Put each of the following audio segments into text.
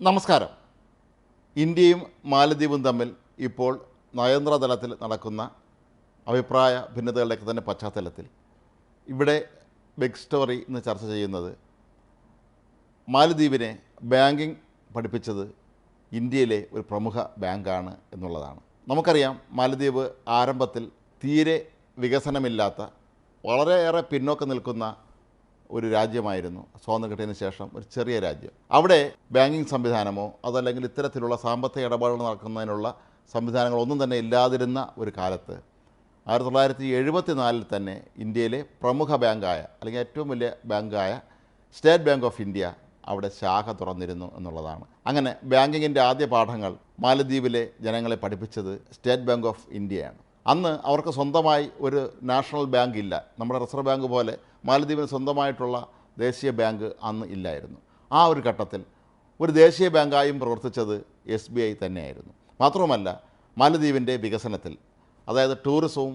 നമസ്കാരം. ഇന്ത്യയും മാലദ്വീപും തമ്മിൽ ഇപ്പോൾ നയതന്ത്ര തലത്തിൽ നടക്കുന്ന അഭിപ്രായ ഭിന്നതകളുടെയൊക്കെ തന്നെ പശ്ചാത്തലത്തിൽ ഇവിടെ ബിഗ് സ്റ്റോറി എന്ന് ചർച്ച ചെയ്യുന്നത് മാലദ്വീപിനെ ബാങ്കിങ് പഠിപ്പിച്ചത് ഇന്ത്യയിലെ ഒരു പ്രമുഖ ബാങ്കാണ് എന്നുള്ളതാണ്. നമുക്കറിയാം മാലദ്വീപ് ആരംഭത്തിൽ തീരെ വികസനമില്ലാത്ത വളരെയേറെ പിന്നോക്കം നിൽക്കുന്ന ഒരു രാജ്യമായിരുന്നു. സ്വാതന്ത്ര്യം കിട്ടിയതിന് ശേഷം ഒരു ചെറിയ രാജ്യം. അവിടെ ബാങ്കിങ് സംവിധാനമോ അതല്ലെങ്കിൽ ഇത്തരത്തിലുള്ള സാമ്പത്തിക ഇടപാടുകൾ നടക്കുന്നതിനുള്ള സംവിധാനങ്ങളൊന്നും തന്നെ ഇല്ലാതിരുന്ന ഒരു കാലത്ത് ആയിരത്തി തൊള്ളായിരത്തി എഴുപത്തി നാലിൽ തന്നെ ഇന്ത്യയിലെ പ്രമുഖ ബാങ്കായ അല്ലെങ്കിൽ ഏറ്റവും വലിയ ബാങ്കായ സ്റ്റേറ്റ് ബാങ്ക് ഓഫ് ഇന്ത്യ അവിടെ ശാഖ തുറന്നിരുന്നു എന്നുള്ളതാണ്. അങ്ങനെ ബാങ്കിങ്ങിന്റെ ആദ്യ പാഠങ്ങൾ മാലദ്വീപിലെ ജനങ്ങളെ പഠിപ്പിച്ചത് സ്റ്റേറ്റ് ബാങ്ക് ഓഫ് ഇന്ത്യയാണ്. അന്ന് അവർക്ക് സ്വന്തമായി ഒരു നാഷണൽ ബാങ്ക് ഇല്ല നമ്മുടെ റിസർവ് ബാങ്ക് പോലെ മാലദ്വീപിന് സ്വന്തമായിട്ടുള്ള ദേശീയ ബാങ്ക് അന്ന് ഇല്ലായിരുന്നു. ആ ഒരു ഘട്ടത്തിൽ ഒരു ദേശീയ ബാങ്കായും പ്രവർത്തിച്ചത് എസ് ബി ഐ തന്നെയായിരുന്നു. മാത്രവുമല്ല മാലദ്വീപിന്റെ വികസനത്തിൽ അതായത് ടൂറിസവും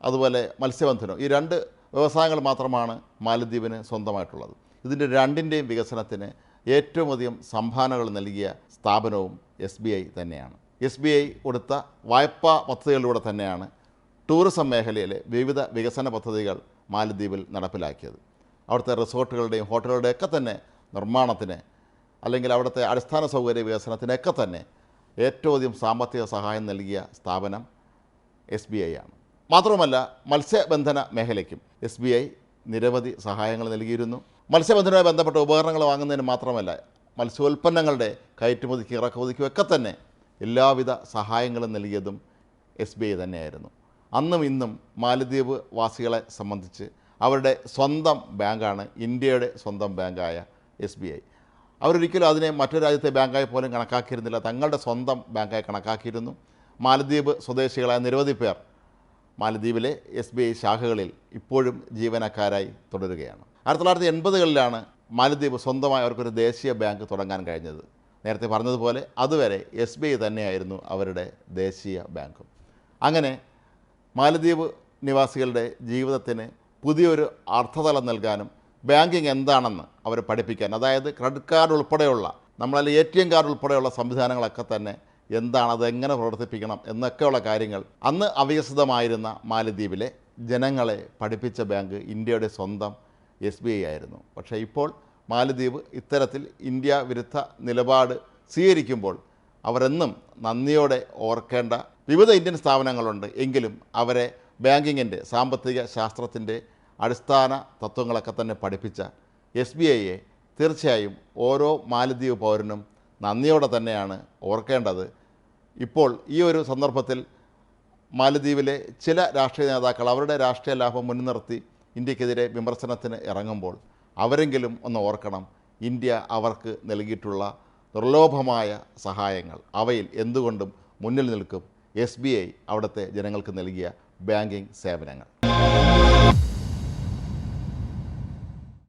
അതുപോലെ മത്സ്യബന്ധനവും ഈ രണ്ട് വ്യവസായങ്ങൾ മാത്രമാണ് മാലദ്വീപിന് സ്വന്തമായിട്ടുള്ളത്. ഇതിന്റെ രണ്ടിന്റെയും വികസനത്തിന് ഏറ്റവും അധികം സംഭാവനകൾ നൽകിയ സ്ഥാപനവും എസ് ബി ഐ തന്നെയാണ്. എസ് ബി ഐ കൊടുത്ത വായ്പാ പദ്ധതികളിലൂടെ തന്നെയാണ് ടൂറിസം മേഖലയിലെ വിവിധ വികസന പദ്ധതികൾ മാലദ്വീപിൽ നടപ്പിലാക്കിയത്. അവിടുത്തെ റിസോർട്ടുകളുടെയും ഹോട്ടലുകളുടെയൊക്കെ തന്നെ നിർമ്മാണത്തിന് അല്ലെങ്കിൽ അവിടുത്തെ അടിസ്ഥാന സൗകര്യ വികസനത്തിനൊക്കെ തന്നെ ഏറ്റവും അധികം സാമ്പത്തിക സഹായം നൽകിയ സ്ഥാപനം എസ് ബി ഐ ആണ്. മാത്രമല്ല മത്സ്യബന്ധന മേഖലയ്ക്കും എസ് ബി ഐ നിരവധി സഹായങ്ങൾ നൽകിയിരുന്നു. മത്സ്യബന്ധനവുമായി ബന്ധപ്പെട്ട ഉപകരണങ്ങൾ വാങ്ങുന്നതിന് മാത്രമല്ല മത്സ്യോൽപ്പന്നങ്ങളുടെ കയറ്റുമതിക്കും ഇറക്കുമതിക്കും ഒക്കെ തന്നെ എല്ലാവിധ സഹായങ്ങളും നൽകിയതും എസ് ബി ഐ തന്നെയായിരുന്നു. അന്നും ഇന്നും മാലദ്വീപ് വാസികളെ സംബന്ധിച്ച് അവരുടെ സ്വന്തം ബാങ്കാണ് ഇന്ത്യയുടെ സ്വന്തം ബാങ്കായ എസ് ബി ഐ. അവരൊരിക്കലും അതിനെ മറ്റൊരു രാജ്യത്തെ ബാങ്കായി പോലും കണക്കാക്കിയിരുന്നില്ല. തങ്ങളുടെ സ്വന്തം ബാങ്കായി കണക്കാക്കിയിരുന്നു. മാലദ്വീപ് സ്വദേശികളായ നിരവധി പേർ മാലദ്വീപിലെ എസ് ബി ഐ ശാഖകളിൽ ഇപ്പോഴും ജീവനക്കാരായി തുടരുകയാണ്. ആയിരത്തി തൊള്ളായിരത്തി എൺപതുകളിലാണ് മാലദ്വീപ് സ്വന്തമായി അവർക്കൊരു ദേശീയ ബാങ്ക് തുടങ്ങാൻ കഴിഞ്ഞത്. നേരത്തെ പറഞ്ഞതുപോലെ അതുവരെ എസ് ബി ഐ തന്നെയായിരുന്നു അവരുടെ ദേശീയ ബാങ്കും. അങ്ങനെ മാലദ്വീപ് നിവാസികളുടെ ജീവിതത്തിന് പുതിയൊരു അർത്ഥതലം നൽകാനും ബാങ്കിങ് എന്താണെന്ന് അവരെ പഠിപ്പിക്കാൻ അതായത് ക്രെഡിറ്റ് കാർഡ് ഉൾപ്പെടെയുള്ള നമ്മളെ എ ടി എം കാർഡ് ഉൾപ്പെടെയുള്ള സംവിധാനങ്ങളൊക്കെ തന്നെ എന്താണ് അത് എങ്ങനെ പ്രവർത്തിപ്പിക്കണം എന്നൊക്കെയുള്ള കാര്യങ്ങൾ അന്ന് അവികസിതമായിരുന്ന മാലദ്വീപിലെ ജനങ്ങളെ പഠിപ്പിച്ച ബാങ്ക് ഇന്ത്യയുടെ സ്വന്തം എസ് ബി ഐ ആയിരുന്നു. പക്ഷേ ഇപ്പോൾ മാലദ്വീപ് ഇത്തരത്തിൽ ഇന്ത്യ വിരുദ്ധ നിലപാട് സ്വീകരിക്കുമ്പോൾ അവരെന്നും നന്ദിയോടെ ഓർക്കേണ്ട വിവിധ ഇന്ത്യൻ സ്ഥാപനങ്ങളുണ്ട്. എങ്കിലും അവരെ ബാങ്കിങ്ങിന്റെ സാമ്പത്തിക ശാസ്ത്രത്തിന്റെ അടിസ്ഥാന തത്വങ്ങളൊക്കെ തന്നെ പഠിപ്പിച്ച എസ് ബി ഐയെ തീർച്ചയായും ഓരോ മാലദ്വീപ് പൗരനും നന്ദിയോടെ തന്നെയാണ് ഓർക്കേണ്ടത്. ഇപ്പോൾ ഈ ഒരു സന്ദർഭത്തിൽ മാലദ്വീപിലെ ചില രാഷ്ട്രീയ നേതാക്കൾ അവരുടെ രാഷ്ട്രീയ ലാഭം മുൻനിർത്തി ഇന്ത്യക്കെതിരെ വിമർശനത്തിന് ഇറങ്ങുമ്പോൾ അവരെങ്കിലും ഒന്ന് ഓർക്കണം ഇന്ത്യ അവർക്ക് നൽകിയിട്ടുള്ള നിർലോഭമായ സഹായങ്ങൾ അവയിൽ എന്തുകൊണ്ടും മുന്നിൽ നിൽക്കും. എസ് ബി ഐ അവിടുത്തെ ജനങ്ങൾക്ക് നൽകിയ ബാങ്കിങ് സേവനങ്ങൾ.